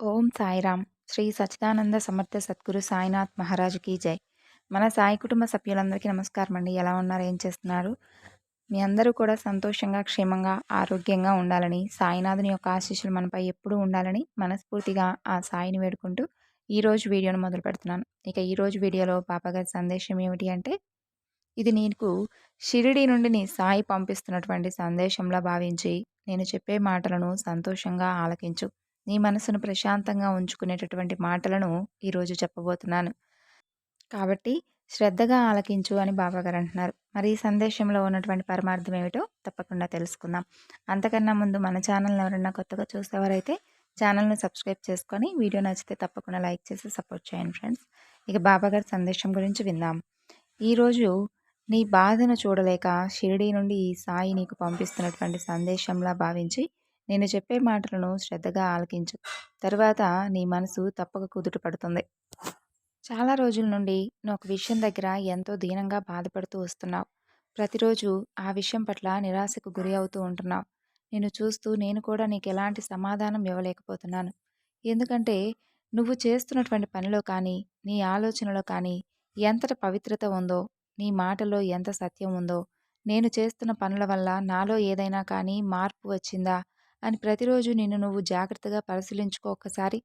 ఓం సాయిరామ్. శ్రీ సచ్చిదానంద సమర్థ సద్గురు సాయినాథ్ మహారాజుకి జై. మన సాయి కుటుంబ సభ్యులందరికీ నమస్కారం అండి. ఎలా ఉన్నారు? ఏం చేస్తున్నారు? మీ అందరూ కూడా సంతోషంగా క్షేమంగా ఆరోగ్యంగా ఉండాలని సాయినాథుని యొక్క ఆశీస్సులు మనపై ఎప్పుడూ ఉండాలని మనస్ఫూర్తిగా ఆ సాయిని వేడుకుంటూ ఈరోజు వీడియోను మొదలు పెడుతున్నాను. ఇక ఈరోజు వీడియోలో పాపగారి సందేశం ఏమిటి అంటే ఇది నీకు షిరిడి నుండి నీ సాయి పంపిస్తున్నటువంటి సందేశంలా భావించి నేను చెప్పే మాటలను సంతోషంగా ఆలకించు. నీ మనసును ప్రశాంతంగా ఉంచుకునేటటువంటి మాటలను ఈరోజు చెప్పబోతున్నాను. కాబట్టి శ్రద్ధగా ఆలకించు అని బాబాగారు అంటున్నారు. మరి ఈ సందేశంలో ఉన్నటువంటి పరమార్థం ఏమిటో తప్పకుండా తెలుసుకుందాం. అంతకన్నా ముందు మన ఛానల్ని ఎవరన్నా కొత్తగా చూసేవారైతే ఛానల్ను సబ్స్క్రైబ్ చేసుకొని వీడియో నచ్చితే తప్పకుండా లైక్ చేసి సపోర్ట్ చేయండి ఫ్రెండ్స్. ఇక బాబాగారి సందేశం గురించి విందాం. ఈరోజు నీ బాధను చూడలేక షిరిడీ నుండి ఈ సాయి నీకు పంపిస్తున్నటువంటి సందేశంలా భావించి నేను చెప్పే మాటలను శ్రద్ధగా ఆలకించు. తర్వాత నీ మనసు తప్పక కుదుట పడుతుంది. చాలా రోజుల నుండి నువ్వు ఒక విషయం దగ్గర ఎంతో దీనంగా బాధపడుతూ వస్తున్నావు. ప్రతిరోజు ఆ విషయం పట్ల నిరాశకు గురి అవుతూ ఉంటున్నావు. నేను చూస్తూ నేను కూడా నీకు ఎలాంటి సమాధానం ఇవ్వలేకపోతున్నాను. ఎందుకంటే నువ్వు చేస్తున్నటువంటి పనిలో కానీ నీ ఆలోచనలో కానీ ఎంతటి పవిత్రత ఉందో నీ మాటలో ఎంత సత్యం ఉందో నేను చేస్తున్న పనుల వల్ల నాలో ఏదైనా కానీ మార్పు వచ్చిందా అని ప్రతిరోజు నిన్ను నువ్వు జాగ్రత్తగా పరిశీలించుకో ఒకసారి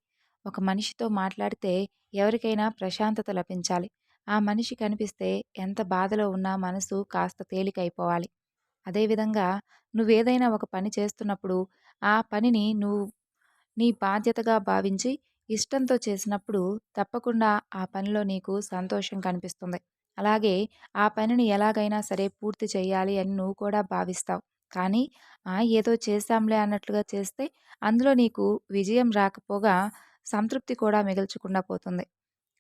ఒక మనిషితో మాట్లాడితే ఎవరికైనా ప్రశాంతత లభించాలి. ఆ మనిషి కనిపిస్తే ఎంత బాధలో ఉన్నా మనసు కాస్త తేలికైపోవాలి. అదేవిధంగా నువ్వేదైనా ఒక పని చేస్తున్నప్పుడు ఆ పనిని నువ్వు నీ బాధ్యతగా భావించి ఇష్టంతో చేసినప్పుడు తప్పకుండా ఆ పనిలో నీకు సంతోషం కనిపిస్తుంది. అలాగే ఆ పనిని ఎలాగైనా సరే పూర్తి చేయాలి అని నువ్వు కూడా భావిస్తావు. కానీ ఏదో చేశాంలే అన్నట్లుగా చేస్తే అందులో నీకు విజయం రాకపోగా సంతృప్తి కూడా మిగల్చకుండా పోతుంది.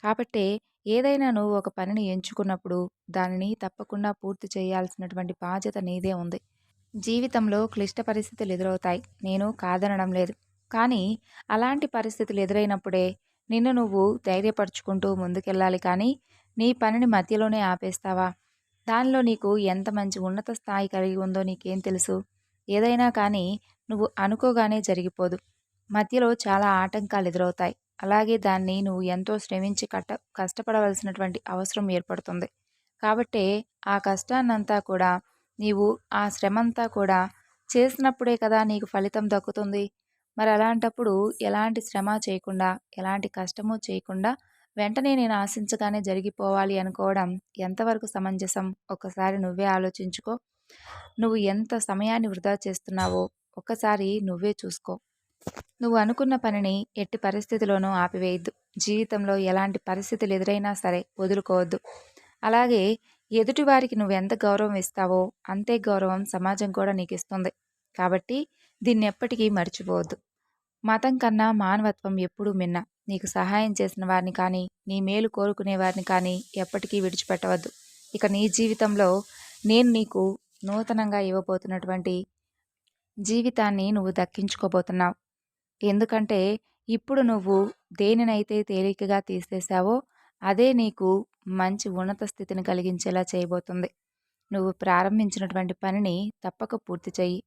కాబట్టి ఏదైనా నువ్వు ఒక పనిని ఎంచుకున్నప్పుడు దానిని తప్పకుండా పూర్తి చేయాల్సినటువంటి బాధ్యత నీదే ఉంది. జీవితంలో క్లిష్ట పరిస్థితులు ఎదురవుతాయి. నేను కాదనడం లేదు. కానీ అలాంటి పరిస్థితులు ఎదురైనప్పుడే నిన్ను నువ్వు ధైర్యపరుచుకుంటూ ముందుకెళ్ళాలి కానీ నీ పనిని మధ్యలోనే ఆపేస్తావా? దానిలో నీకు ఎంత మంచి ఉన్నత స్థాయి కలిగి ఉందో నీకేం తెలుసు? ఏదైనా కానీ నువ్వు అనుకోగానే జరిగిపోదు. మధ్యలో చాలా ఆటంకాలు ఎదురవుతాయి. అలాగే దాన్ని నువ్వు ఎంతో శ్రమించి కట్ట కష్టపడవలసినటువంటి అవసరం ఏర్పడుతుంది. కాబట్టి ఆ కష్టాన్నంతా కూడా నీవు ఆ శ్రమంతా కూడా చేసినప్పుడే కదా నీకు ఫలితం దక్కుతుంది? మరి అలాంటప్పుడు ఎలాంటి శ్రమ చేయకుండా ఎలాంటి కష్టము చేయకుండా వెంటనే నేను ఆశించగానే జరిగిపోవాలి అనుకోవడం ఎంతవరకు సమంజసం? ఒక్కసారి నువ్వే ఆలోచించుకో. నువ్వు ఎంత సమయాన్ని వృధా చేస్తున్నావో ఒక్కసారి నువ్వే చూసుకో. నువ్వు అనుకున్న పనిని ఎట్టి పరిస్థితిలోనూ ఆపివేయద్దు. జీవితంలో ఎలాంటి పరిస్థితులు ఎదురైనా సరే వదులుకోవద్దు. అలాగే ఎదుటివారికి నువ్వు ఎంత గౌరవం ఇస్తావో అంతే గౌరవం సమాజం కూడా నీకు ఇస్తుంది కాబట్టి దీన్ని ఎప్పటికీ మర్చిపోవద్దు. మతం కన్నా మానవత్వం ఎప్పుడూ మిన్న. నీకు సహాయం చేసిన వారిని కానీ నీ మేలు కోరుకునే వారిని కానీ ఎప్పటికీ విడిచిపెట్టవద్దు. ఇక నీ జీవితంలో నేను నీకు నూతనంగా ఇవ్వబోతున్నటువంటి జీవితాన్ని నువ్వు దక్కించుకోబోతున్నావు. ఎందుకంటే ఇప్పుడు నువ్వు దేనినైతే తేలికగా తీసేసావో అదే నీకు మంచి ఉన్నత స్థితిని కలిగించేలా చేయబోతుంది. నువ్వు ప్రారంభించినటువంటి పనిని తప్పక పూర్తి చేయి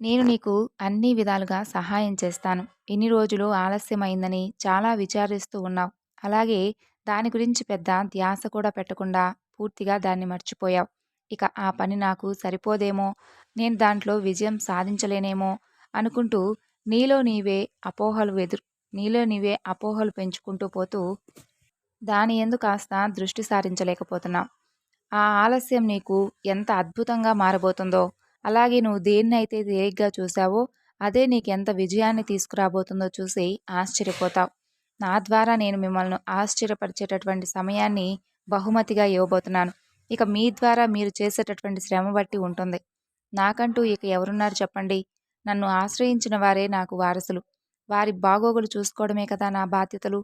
నేను నీకు అన్ని విధాలుగా సహాయం చేస్తాను. ఇన్ని రోజులు ఆలస్యమైందని చాలా విచారిస్తూ ఉన్నావు. అలాగే దాని గురించి పెద్ద ధ్యాస కూడా పెట్టకుండా పూర్తిగా దాన్ని మర్చిపోయావు. ఇక ఆ పని నాకు సరిపోదేమో? నేను దాంట్లో విజయం సాధించలేనేమో? అనుకుంటూ నీలో నీవే అపోహలు ఎదురు నీలో నీవే అపోహలు పెంచుకుంటూ పోతూ దాని ఎందు కాస్త దృష్టి సారించలేకపోతున్నావు. ఆ ఆలస్యం నీకు ఎంత అద్భుతంగా మారబోతుందో? అలాగే నువ్వు దేన్నైతే తేలిగ్గా చూసావో అదే నీకు ఎంత విజయాన్ని తీసుకురాబోతుందో చూసి ఆశ్చర్యపోతావు. నా ద్వారా నేను మిమ్మల్ని ఆశ్చర్యపరిచేటటువంటి సమయాన్ని బహుమతిగా ఇవ్వబోతున్నాను. ఇక మీ ద్వారా మీరు చేసేటటువంటి శ్రమ బట్టి ఉంటుంది. నాకంటూ ఇక ఎవరున్నారు చెప్పండి? నన్ను ఆశ్రయించిన వారే నాకు వారసులు. వారి బాగోగులు చూసుకోవడమే కదా నా బాధ్యతలు.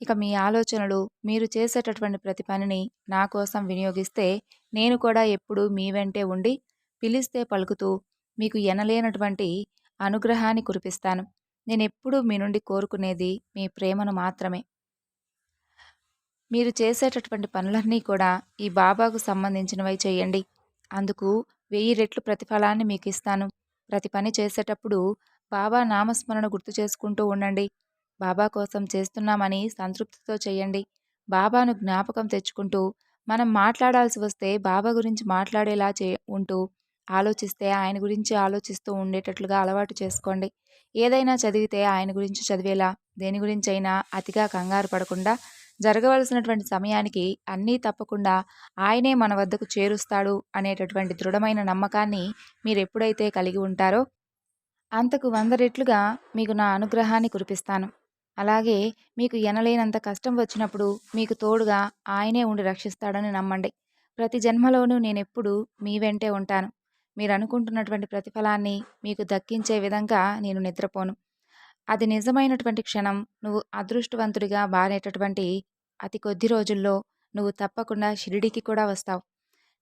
ఇక మీ ఆలోచనలు మీరు చేసేటటువంటి ప్రతి పనిని నా కోసం వినియోగిస్తే నేను కూడా ఎప్పుడు మీ వెంటే ఉండి పిలిస్తే పలుకుతూ మీకు ఎనలేనటువంటి అనుగ్రహాన్ని కురిపిస్తాను. నేను ఎప్పుడూ మీ నుండి కోరుకునేది మీ ప్రేమను మాత్రమే. మీరు చేసేటటువంటి పనులన్నీ కూడా ఈ బాబాకు సంబంధించినవై చేయండి. అందుకు వెయ్యి రెట్లు ప్రతిఫలాన్ని మీకు ఇస్తాను ప్రతి పని చేసేటప్పుడు బాబా నామస్మరణ గుర్తు చేసుకుంటూ ఉండండి. బాబా కోసం చేస్తున్నామని సంతృప్తితో చేయండి. బాబాను జ్ఞాపకం తెచ్చుకుంటూ మనం మాట్లాడాల్సి వస్తే బాబా గురించి మాట్లాడేలా చే ఉంటూ ఆలోచిస్తే ఆయన గురించి ఆలోచిస్తూ ఉండేటట్లుగా అలవాటు చేసుకోండి. ఏదైనా చదివితే ఆయన గురించి చదివేలా దేని గురించి అయినా అతిగా కంగారు పడకుండా జరగవలసినటువంటి సమయానికి అన్నీ తప్పకుండా ఆయనే మన వద్దకు చేరుస్తాడు అనేటటువంటి దృఢమైన నమ్మకాన్ని మీరు ఎప్పుడైతే కలిగి ఉంటారో అంతకు వంద రెట్లుగా మీకు నా అనుగ్రహాన్ని కురిపిస్తాను. అలాగే మీకు ఎనలేనంత కష్టం వచ్చినప్పుడు మీకు తోడుగా ఆయనే ఉండి రక్షిస్తాడని నమ్మండి. ప్రతి జన్మలోనూ నేనెప్పుడు మీ వెంటే ఉంటాను. మీరు అనుకుంటున్నటువంటి ప్రతిఫలాన్ని మీకు దక్కించే విధంగా నేను నిద్రపోను. అది నిజమైనటువంటి క్షణం. నువ్వు అదృష్టవంతుడిగా మారేటటువంటి అతి కొద్ది రోజుల్లో నువ్వు తప్పకుండా షిరిడికి కూడా వస్తావు.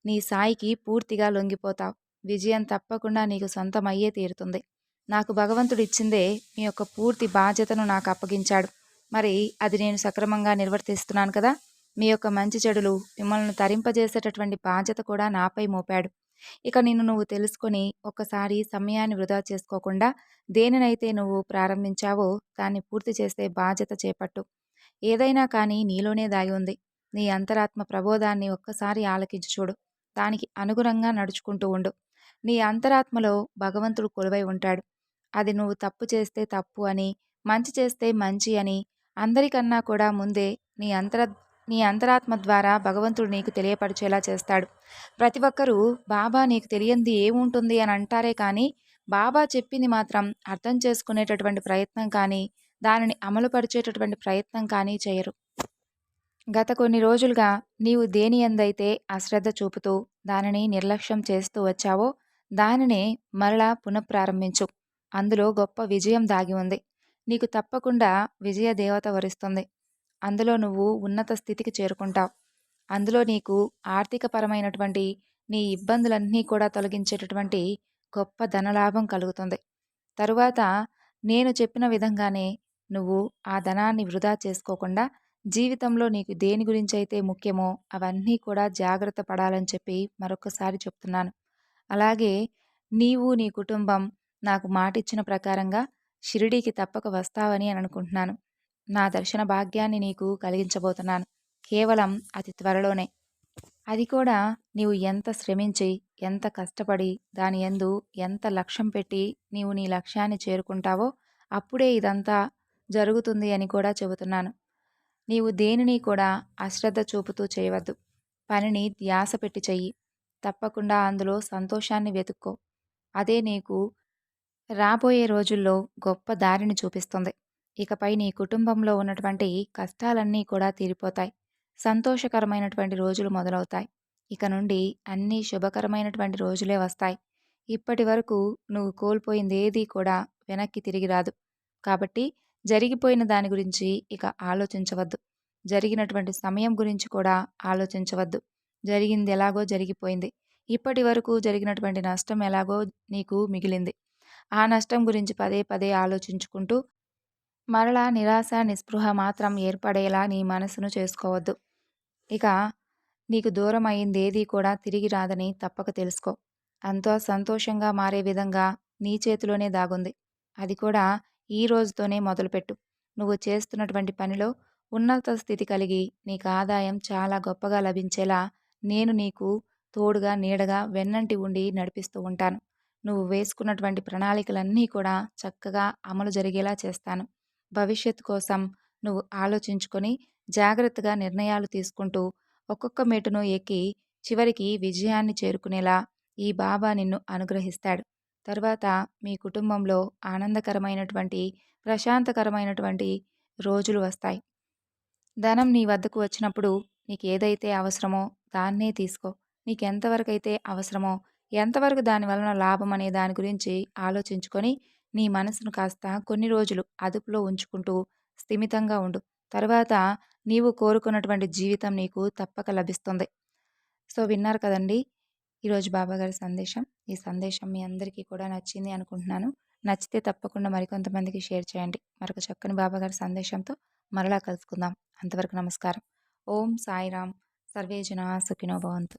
నీ సాయికి పూర్తిగా లొంగిపోతావు. విజయం తప్పకుండా నీకు సొంతమయ్యే తీరుతుంది. నాకు భగవంతుడు ఇచ్చిందే మీ యొక్క పూర్తి బాధ్యతను నాకు అప్పగించాడు. మరి అది నేను సక్రమంగా నిర్వర్తిస్తున్నాను కదా! మీ యొక్క మంచి చెడులు మిమ్మల్ని తరింపజేసేటటువంటి బాధ్యత కూడా నాపై మోపాడు. ఇక నిన్ను నువ్వు తెలుసుకొని ఒక్కసారి సమయాన్ని వృధా చేసుకోకుండా దేనినైతే నువ్వు ప్రారంభించావో దాన్ని పూర్తి చేసే బాధ్యత చేపట్టు. ఏదైనా కానీ నీలోనే దాగి ఉంది. నీ అంతరాత్మ ప్రబోధాన్ని ఒక్కసారి ఆలకించి చూడు. దానికి అనుగుణంగా నడుచుకుంటూ ఉండు. నీ అంతరాత్మలో భగవంతుడు కొలువై ఉంటాడు. అది నువ్వు తప్పు చేస్తే తప్పు అని మంచి చేస్తే మంచి అని అందరికన్నా కూడా ముందే నీ అంతర నీ అంతరాత్మ ద్వారా భగవంతుడు నీకు తెలియపరిచేలా చేస్తాడు. ప్రతి ఒక్కరూ బాబా నీకు తెలియంది ఏముంటుంది? అని అంటారే కానీ బాబా చెప్పింది మాత్రం అర్థం చేసుకునేటటువంటి ప్రయత్నం కానీ దానిని అమలుపరిచేటటువంటి ప్రయత్నం కానీ చేయరు. గత కొన్ని రోజులుగా నీవు దేని ఎందైతే అశ్రద్ధ చూపుతూ దానిని నిర్లక్ష్యం చేస్తూ వచ్చావో దానిని మరలా పునఃప్రారంభించు. అందులో గొప్ప విజయం దాగి ఉంది. నీకు తప్పకుండా విజయ దేవత వరిస్తుంది. అందులో నువ్వు ఉన్నత స్థితికి చేరుకుంటావు. అందులో నీకు ఆర్థికపరమైనటువంటి నీ ఇబ్బందులన్నీ కూడా తొలగించేటటువంటి గొప్ప ధనలాభం కలుగుతుంది. తరువాత నేను చెప్పిన విధంగానే నువ్వు ఆ ధనాన్ని వృధా చేసుకోకుండా జీవితంలో నీకు దేని గురించి అయితే ముఖ్యమో అవన్నీ కూడా జాగ్రత్త పడాలని చెప్పి మరొకసారి చెప్తున్నాను. అలాగే నీవు నీ కుటుంబం నాకు మాటిచ్చిన ప్రకారంగా షిరిడీకి తప్పక వస్తావని అని అనుకుంటున్నాను. నా దర్శన భాగ్యాన్ని నీకు కలిగించబోతున్నాను. కేవలం అతి త్వరలోనే. అది కూడా నీవు ఎంత శ్రమించి ఎంత కష్టపడి దాని ఎందు ఎంత లక్ష్యం పెట్టి నీవు నీ లక్ష్యాన్ని చేరుకుంటావో అప్పుడే ఇదంతా జరుగుతుంది అని కూడా చెబుతున్నాను. నీవు దేనిని కూడా అశ్రద్ధ చూపుతూ చేయవద్దు. పనిని ధ్యాస పెట్టి చెయ్యి. తప్పకుండా అందులో సంతోషాన్ని వెతుక్కో. అదే నీకు రాబోయే రోజుల్లో గొప్ప దారిని చూపిస్తుంది. ఇకపై నీ కుటుంబంలో ఉన్నటువంటి కష్టాలన్నీ కూడా తీరిపోతాయి. సంతోషకరమైనటువంటి రోజులు మొదలవుతాయి. ఇక నుండి అన్నీ శుభకరమైనటువంటి రోజులే వస్తాయి. ఇప్పటి వరకు నువ్వు కోల్పోయింది ఏదీ కూడా వెనక్కి తిరిగి రాదు. కాబట్టి జరిగిపోయిన దాని గురించి ఇక ఆలోచించవద్దు. జరిగినటువంటి సమయం గురించి కూడా ఆలోచించవద్దు. జరిగింది ఎలాగో జరిగిపోయింది. ఇప్పటి వరకు జరిగినటువంటి నష్టం ఎలాగో నీకు మిగిలింది. ఆ నష్టం గురించి పదే పదే ఆలోచించుకుంటూ మరలా నిరాశ నిస్పృహ మాత్రం ఏర్పడేలా నీ మనసును చేసుకోవద్దు. ఇక నీకు దూరం అయిందేదీ ఏదీ కూడా తిరిగి రాదని తప్పక తెలుసుకో. అంతో సంతోషంగా మారే విధంగా నీ చేతిలోనే దాగుంది. అది కూడా ఈ రోజుతోనే మొదలుపెట్టు. నువ్వు చేస్తున్నటువంటి పనిలో ఉన్నత స్థితి కలిగి నీకు ఆదాయం చాలా గొప్పగా లభించేలా నేను నీకు తోడుగా నీడగా వెన్నంటి ఉండి నడిపిస్తూ ఉంటాను. నువ్వు వేసుకున్నటువంటి ప్రణాళికలన్నీ కూడా చక్కగా అమలు జరిగేలా చేస్తాను. భవిష్యత్తు కోసం నువ్వు ఆలోచించుకొని జాగ్రత్తగా నిర్ణయాలు తీసుకుంటూ ఒక్కొక్క మెటును ఎక్కి చివరికి విజయాన్ని చేరుకునేలా ఈ బాబా నిన్ను అనుగ్రహిస్తాడు. తర్వాత మీ కుటుంబంలో ఆనందకరమైనటువంటి ప్రశాంతకరమైనటువంటి రోజులు వస్తాయి. ధనం నీ వద్దకు వచ్చినప్పుడు నీకు ఏదైతే అవసరమో దాన్నే తీసుకో. నీకు ఎంతవరకు అయితే అవసరమో ఎంతవరకు దాని వలన లాభం అనే దాని గురించి ఆలోచించుకొని నీ మనసును కాస్త కొన్ని రోజులు అదుపులో ఉంచుకుంటూ స్థిమితంగా ఉండు. తర్వాత నీవు కోరుకున్నటువంటి జీవితం నీకు తప్పక లభిస్తుంది. సో విన్నారు కదండి? ఈరోజు బాబాగారి సందేశం. ఈ సందేశం మీ అందరికీ కూడా నచ్చింది అనుకుంటున్నాను. నచ్చితే తప్పకుండా మరికొంతమందికి షేర్ చేయండి. మరొక చక్కని బాబాగారి సందేశంతో మరలా కలుసుకుందాం. అంతవరకు నమస్కారం. ఓం సాయిరామ్ సర్వేజన సుఖినో భవంతు.